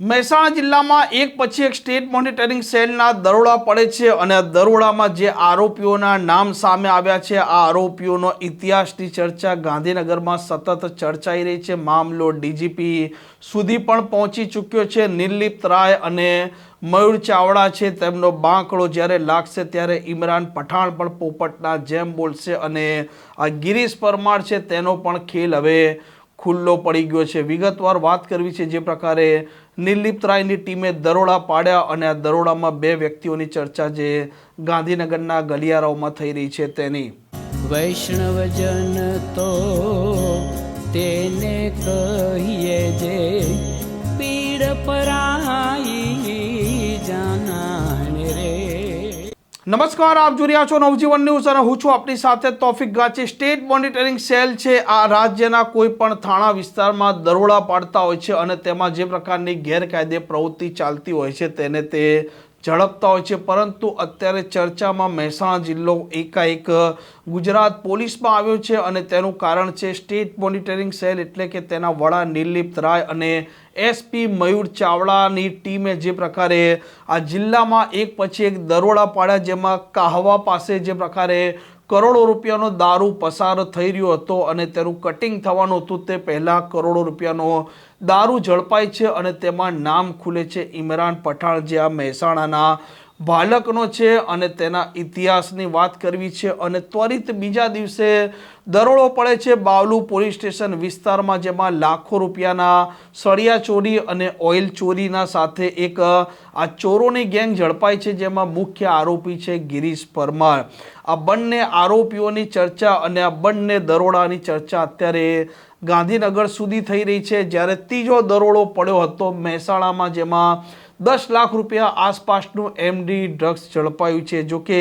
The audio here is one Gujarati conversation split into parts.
મહેસાણા જિલ્લામાં એક પછી એક સ્ટેટ મોનિટરિંગ સેલના દરોડા પડે છે અને દરોડામાં જે આરોપીઓના નામ સામે આવ્યા છે, આ આરોપીઓનો ઇતિહાસની ચર્ચા ગાંધીનગરમાં સતત ચર્ચાઈ રહી છે. મામલો ડીજીપી સુધી પણ પહોંચી ચૂક્યો છે. નિર્લિપ્ત રાય અને મયુર ચાવડા છે. તેમનો બાંકડો જ્યારે લાગશે ત્યારે ઇમરાન પઠાણ પણ પોપટના જેમ બોલશે અને આ ગિરીશ પરમાર છે, તેનો પણ ખેલ હવે ખુલ્લો પડી ગયો છે. વિગતવાર વાત કરવી છે જે પ્રકારે નિર્લિપ્ત રાયની ટીમે દરોડા પાડ્યા અને આ દરોડામાં બે વ્યક્તિઓની ચર્ચા જે ગાંધીનગરના ગલિયારાઓમાં થઈ રહી છે તેની. વૈષ્ણવજન તો તેને કહીએ જે પીડ પરાઈ નમસ્કાર, આપ જોઈ રહ્યા છો નવજીવન ન્યૂઝ અને હું છું આપની સાથે Taufik Gachi. State monitoring cell છે, આ રાજ્યના કોઈ પણ થાણા વિસ્તારમાં દરોડા પાડતા હોય છે અને તેમાં જે પ્રકારની ગેરકાયદે પ્રવૃત્તિ ચાલતી હોય છે તેને તે ઝડપતા હોય છે, પરંતુ અત્યારે ચર્ચામાં મહેસાણા જિલ્લો એકાએક ગુજરાત પોલીસમાં આવ્યો છે અને તેનું કારણ છે સ્ટેટ મોનિટરિંગ સેલ એટલે કે તેના વડા નિર્લિપ્ત રાય અને એસપી મયુર ચાવડાની ટીમે જે પ્રકારે આ જિલ્લામાં એક પછી એક દરોડા પાડ્યા જેમાં કાહવા પાસે જે પ્રકારે કરોડો રૂપિયાનો દારૂ પસાર થઈ રહ્યો હતો અને તેનું કટિંગ થવાનું હતું. તે પહેલાં કરોડો રૂપિયાનો દારૂ ઝડપાય છે અને તેમાં નામ ખુલે છે. ઇમરાન પઠાણ જે આ મહેસાણાના બાળકનો છે અને તેના ઇતિહાસની વાત કરવી છે અને ત્વરિત બીજા દિવસે દરોડો પડે છે બાવલુ પોલીસ સ્ટેશન વિસ્તારમાં, જેમાં લાખો રૂપિયાના સળિયા ચોરી અને ઓઇલ ચોરીના સાથે એક આ ચોરોની ગેંગ ઝડપાઈ છે, જેમાં મુખ્ય આરોપી છે ગિરીશ પરમાર. આ બંને આરોપીઓની ચર્ચા અને આ બંને દરોડાની ચર્ચા અત્યારે ગાંધીનગર સુધી થઈ રહી છે. જ્યારે ત્રીજો દરોડો પડ્યો હતો મહેસાણામાં, જેમાં દસ લાખ રૂપિયા આસપાસનું એમડી ડ્રગ્સ ઝડપાયું છે. જો કે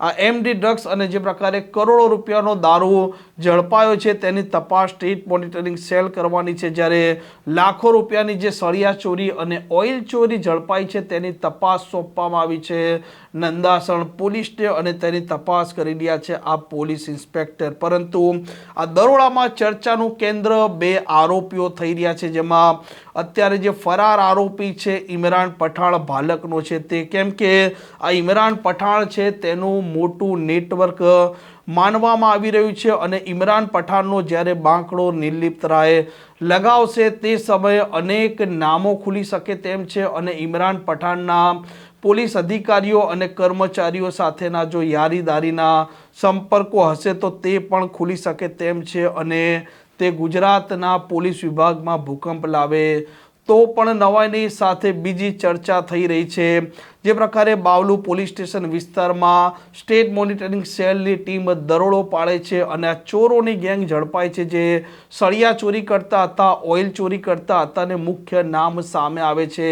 આ એમડી ડ્રગ્સ અને જે પ્રકારે કરોડો રૂપિયાનો દારૂ ઝડપાયો છે, તેની તપાસ સ્ટેટ મોનિટરિંગ સેલ કરવાની છે. જ્યારે લાખો રૂપિયાની જે સળિયા ચોરી અને ઓઇલ ચોરી ઝડપાઈ છે, તેની તપાસ સોંપવામાં આવી છે. નંદાસણ પોલીસને અને તેની તપાસ કરી રહ્યા છે આ પોલીસ ઇન્સ્પેક્ટર. પરંતુ આ દરોડામાં ચર્ચાનું કેન્દ્ર બે આરોપીઓ થઈ રહ્યા છે, જેમાં અત્યારે જે ફરાર આરોપી છે, ઇમરાન પઠાણ ભાલકનો છે તે. કેમ કે આ ઇમરાન પઠાણ છે તેનું મોટું નેટવર્ક માનવામાં આવી રહ્યું છે અને ઇમરાન પઠાણનો જ્યારે બાંકડો નિર્લિપ્ત રાય લગાવશે તે સમયે અનેક નામો ખુલી શકે તેમ છે અને ઇમરાન પઠાણના પોલીસ અધિકારીઓ અને કર્મચારીઓ સાથેના જો યારીદારીના સંપર્કો હશે તો તે પણ ખુલી શકે તેમ છે અને તે ગુજરાતના પોલીસ વિભાગમાં ભૂકંપ લાવે તો પણ નવાઈની સાથે બીજી ચર્ચા થઈ રહી છે. જે પ્રકારે બાવલુ પોલીસ સ્ટેશન વિસ્તારમાં સ્ટેટ મોનિટરિંગ સેલની ટીમ દરોડો પાડે છે અને આ ચોરોની ગેંગ ઝડપાય છે જે સળિયા ચોરી કરતા હતા, ઓઇલ ચોરી કરતા હતા અને મુખ્ય નામ સામે આવે છે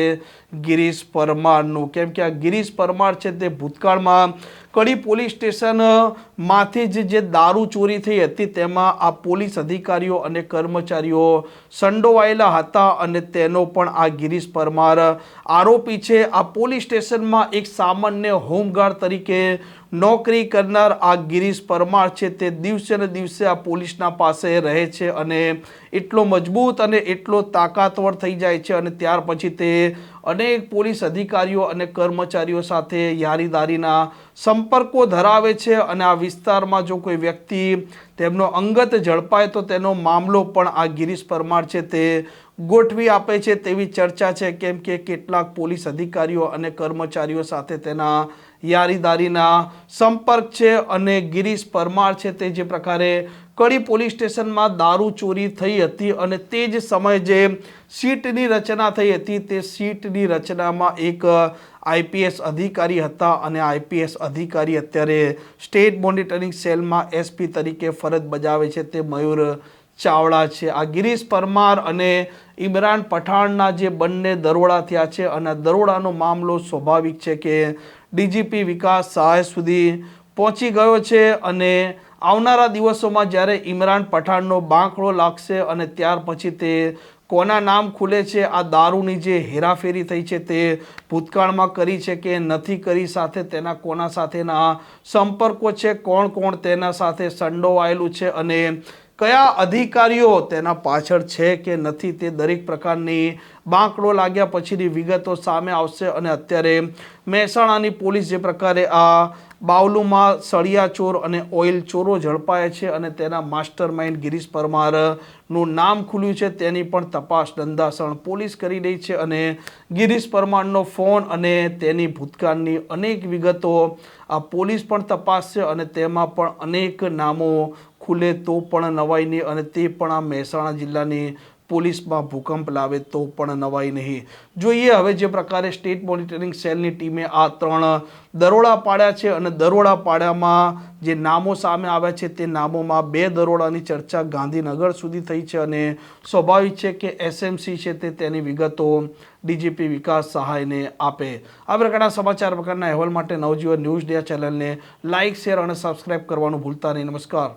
ગિરીશ પરમારનું. કેમ કે આ ગિરીશ પરમાર છે તે ભૂતકાળમાં કડી પોલીસ સ્ટેશનમાંથી જ જે દારૂ ચોરી થઈ હતી તેમાં આ પોલીસ અધિકારીઓ અને કર્મચારીઓ સંડોવાયેલા હતા અને તેનો પણ આ ગિરીશ પરમાર આરોપી છે. આ પોલીસ સ્ટેશનમાં એક સામાન્ય હોમગાર્ડ તરીકે નોકરી કરનાર આ ગિરીશ પરમાર છે તે દિવસે ને દિવસે આ પોલીસના પાસે રહે છે અને એટલો મજબૂત અને એટલો તાકાતવર થઈ જાય છે અને ત્યાર પછી તે અનેક પોલીસ અધિકારીઓ અને કર્મચારીઓ સાથે યારીદારીના સંપર્કો ધરાવે છે અને આ વિસ્તારમાં જો કોઈ વ્યક્તિ તેમનો અંગત ઝડપાય તો તેનો મામલો પણ આ ગિરીશ પરમાર છે તે ગોઠવી આપે છે તેવી ચર્ચા છે, કેમ કે કેટલાક પોલીસ અધિકારીઓ અને કર્મચારીઓ સાથે તેના યારીદારીના સંપર્ક છે અને ગિરીશ પરમાર છે તે જે પ્રકારે કડી પોલીસ સ્ટેશનમાં દારૂ ચોરી થઈ હતી અને તે જ સમયે જે સીટની રચના થઈ હતી તે સીટની રચનામાં એક આઈપીએસ અધિકારી હતા અને આઈપીએસ અધિકારી અત્યારે સ્ટેટ મોનિટરિંગ સેલમાં એસપી તરીકે ફરજ બજાવે છે તે મયુર ચાવડા છે. આ ગિરીશ પરમાર અને ઇમરાન પઠાણના જે બંને દરોડા થયા છે અને દરોડાનો મામલો સ્વાભાવિક છે કે ડીજીપી વિકાસ સહાય સુધી પહોંચી ગયો છે અને આવનારા દિવસોમાં જ્યારે ઇમરાન પઠાણનો બાંકડો લાગશે અને ત્યાર પછી તે કોના નામ ખુલે છે, આ દારૂની જે હેરાફેરી થઈ છે તે ભૂતકાળમાં કરી છે કે નથી કરી સાથે તેના કોના સાથેના સંપર્કો છે, કોણ કોણ તેના સાથે સંડોવાયેલું છે અને કયા અધિકારીઓ તેના પાછળ છે કે નથી તે દરેક પ્રકારની બાંકડો લાગ્યા પછીની વિગતો સામે આવશે અને અત્યારે મહેસાણાની પોલીસ જે પ્રકારે આ બાવલુમાં સળિયા ચોર અને ઓઇલ ચોરો ઝડપાયા છે અને તેના માસ્ટર માઇન્ડ ગિરીશ પરમારનું નામ ખુલ્યું છે. તેની પણ તપાસ દંદાસણ પોલીસ કરી રહી છે અને ગિરીશ પરમારનો ફોન અને તેની ભૂતકાળની અનેક વિગતો આ પોલીસ પણ તપાસશે અને તેમાં પણ અનેક નામો ખુલે તો પણ નવાઈની અને તે પણ આ મહેસાણા જિલ્લાની પોલીસમાં ભૂકંપ લાવે તો પણ નવાઈ નહીં. જોઈએ હવે જે પ્રકારે સ્ટેટ મોનિટરિંગ સેલની ટીમે આ ત્રણ દરોડા પાડ્યા છે અને દરોડા પાડ્યામાં જે નામો સામે આવ્યા છે તે નામોમાં બે દરોડાની ચર્ચા ગાંધીનગર સુધી થઈ છે અને સ્વાભાવિક છે કે એસએમસી છે તે તેની વિગતો ડીજીપી વિકાસ સહાયને આપે. આ પ્રકારના સમાચાર પ્રકારના અહેવાલ માટે નવજીવન ન્યૂઝ ડે ચેનલને લાઇક શેર અને સબસ્ક્રાઇબ કરવાનું ભૂલતા નહીં. નમસ્કાર.